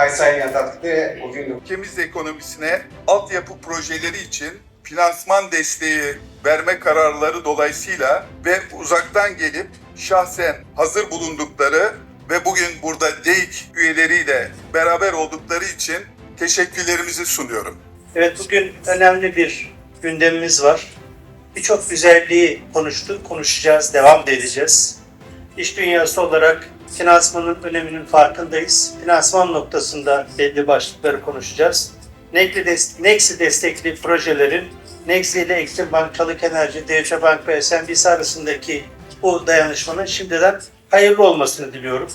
Kayseri'ye taktikte o gün Ülkemiz ekonomisine altyapı projeleri için finansman desteği verme kararları dolayısıyla ve uzaktan gelip şahsen hazır bulundukları ve bugün burada DEİK üyeleriyle beraber oldukları için teşekkürlerimizi sunuyorum. Evet bugün önemli bir gündemimiz var. Birçok güzelliği konuştuk, konuşacağız, devam edeceğiz. İş dünyası olarak finansmanın öneminin farkındayız. Finansman noktasında belli başlıkları konuşacağız. Nexi, des- Nexi destekli projelerin Nexi ile Eksim Bank, Enerji, Deutsche Bank ve SMBC arasındaki bu dayanışmanın şimdiden hayırlı olmasını diliyorum.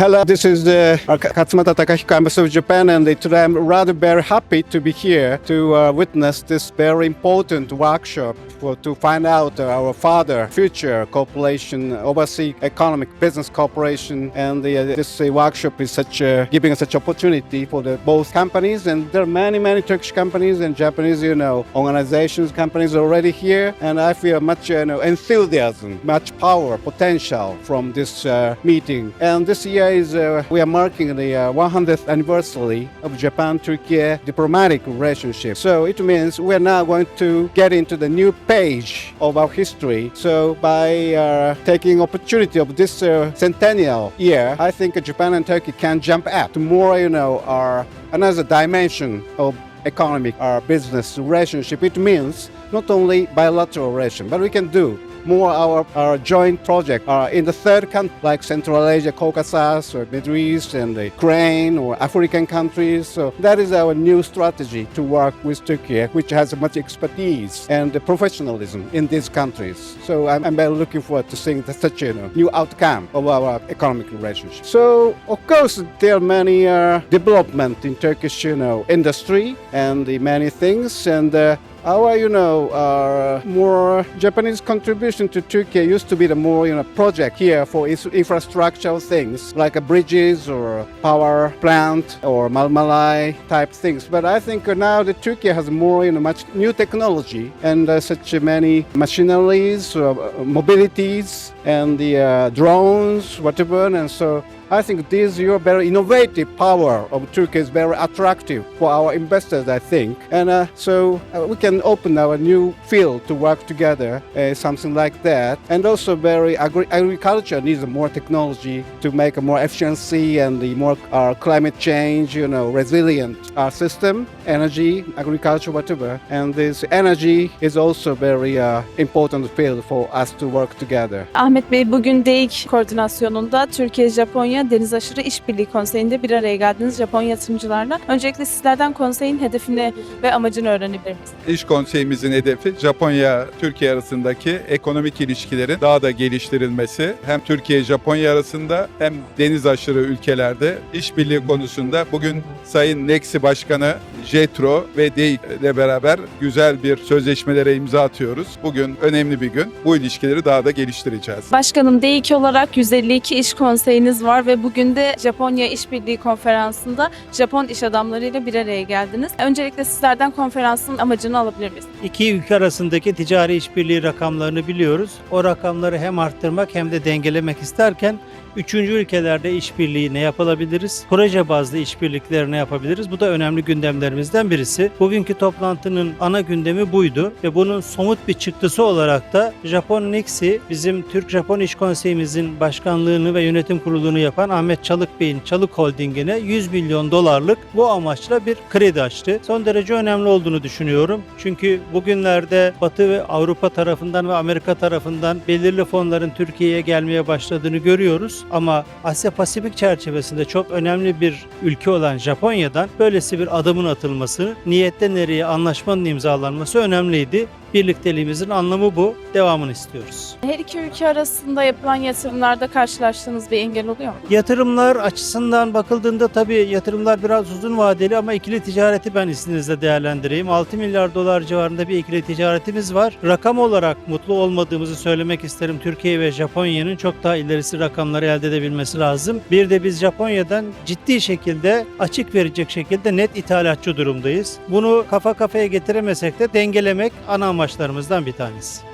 Hello, this is uh, Katsumata Takahiko, Ambassador of Japan, and today I'm rather very happy to be here to uh, witness this very important workshop for, to find out our father, future cooperation, overseas economic business cooperation, and the, uh, this uh, workshop is such uh, giving us such opportunity for the both companies, and there are many, many Turkish companies and Japanese, you know, organizations, companies already here, and I feel much, you know, enthusiasm, much power, potential from this uh, meeting, and this year uh, we are marking the uh, 100th anniversary of Japan-Turkey diplomatic relationship. So it means we are now going to get into the new page of our history. So by uh, taking opportunity of this uh, centennial year, I think Japan and Turkey can jump up to more, you know, our another dimension of economic or business relationship. It means not only bilateral relation, but we can do more our, our joint project uh, in the third country like Central Asia, Caucasus, or Middle East, and the Ukraine or African countries. So that is our new strategy to work with Turkey, which has much expertise and professionalism in these countries. So I'm, I'm very looking forward to seeing the, such a you know, new outcome of our economic relationship. So of course there are many uh, development in Turkish you know industry and the many things and. Uh, our, you know, uh, more Japanese contribution to Turkey used to be the more, you know, project here for infrastructural things like a bridges or power plant or Malmalai type things. But I think now that Turkey has more, you know, much new technology and uh, such many machineries, uh, mobilities, and the uh, drones, whatever. And so I think this your very innovative power of Turkey is very attractive for our investors, I think. And uh, so uh, we can open our new field to work together, uh, something like that. And also very agri- agriculture needs more technology to make a more efficiency and the more uh, climate change, you know, resilient uh, system, energy, agriculture, whatever. And this energy is also very uh, important field for us to work together. Ahmet Bey bugün DEİK koordinasyonunda Türkiye-Japonya Deniz Aşırı İşbirliği Konseyi'nde bir araya geldiniz Japon yatırımcılarla. Öncelikle sizlerden konseyin hedefini ve amacını öğrenebilir miyiz? İş konseyimizin hedefi Japonya Türkiye arasındaki ekonomik ilişkilerin daha da geliştirilmesi. Hem Türkiye Japonya arasında hem deniz aşırı ülkelerde işbirliği konusunda bugün Sayın Nexi Başkanı JETRO ve DEİK ile beraber güzel bir sözleşmelere imza atıyoruz. Bugün önemli bir gün. Bu ilişkileri daha da geliştireceğiz. Başkanım DEİK olarak 152 iş konseyiniz var ve bugün de Japonya İşbirliği Konferansı'nda Japon iş adamlarıyla bir araya geldiniz. Öncelikle sizlerden konferansın amacını alabilir miyiz? İki ülke arasındaki ticari işbirliği rakamlarını biliyoruz. O rakamları hem arttırmak hem de dengelemek isterken üçüncü ülkelerde işbirliği ne yapabiliriz? Proje bazlı işbirlikleri ne yapabiliriz? Bu da önemli gündemlerimizden birisi. Bugünkü toplantının ana gündemi buydu ve bunun somut bir çıktısı olarak da Japon Nexi bizim Türk-Japon İş Konseyimizin başkanlığını ve yönetim kurulunu yapan Ahmet Çalık Bey'in Çalık Holding'ine 100 milyon dolarlık bu amaçla bir kredi açtı. Son derece önemli olduğunu düşünüyorum. Çünkü bugünlerde Batı ve Avrupa tarafından ve Amerika tarafından belirli fonların Türkiye'ye gelmeye başladığını görüyoruz. Ama Asya Pasifik çerçevesinde çok önemli bir ülke olan Japonya'dan böylesi bir adımın atılması, niyette nereye anlaşmanın imzalanması önemliydi. Birlikteliğimizin anlamı bu. Devamını istiyoruz. Her iki ülke arasında yapılan yatırımlarda karşılaştığınız bir engel oluyor mu? Yatırımlar açısından bakıldığında tabii yatırımlar biraz uzun vadeli ama ikili ticareti ben izninizle değerlendireyim. 6 milyar dolar civarında bir ikili ticaretimiz var. Rakam olarak mutlu olmadığımızı söylemek isterim. Türkiye ve Japonya'nın çok daha ilerisi rakamları elde edebilmesi lazım. Bir de biz Japonya'dan ciddi şekilde açık verecek şekilde net ithalatçı durumdayız. Bunu kafa kafaya getiremesek de dengelemek ana amaçlarımızdan bir tanesi.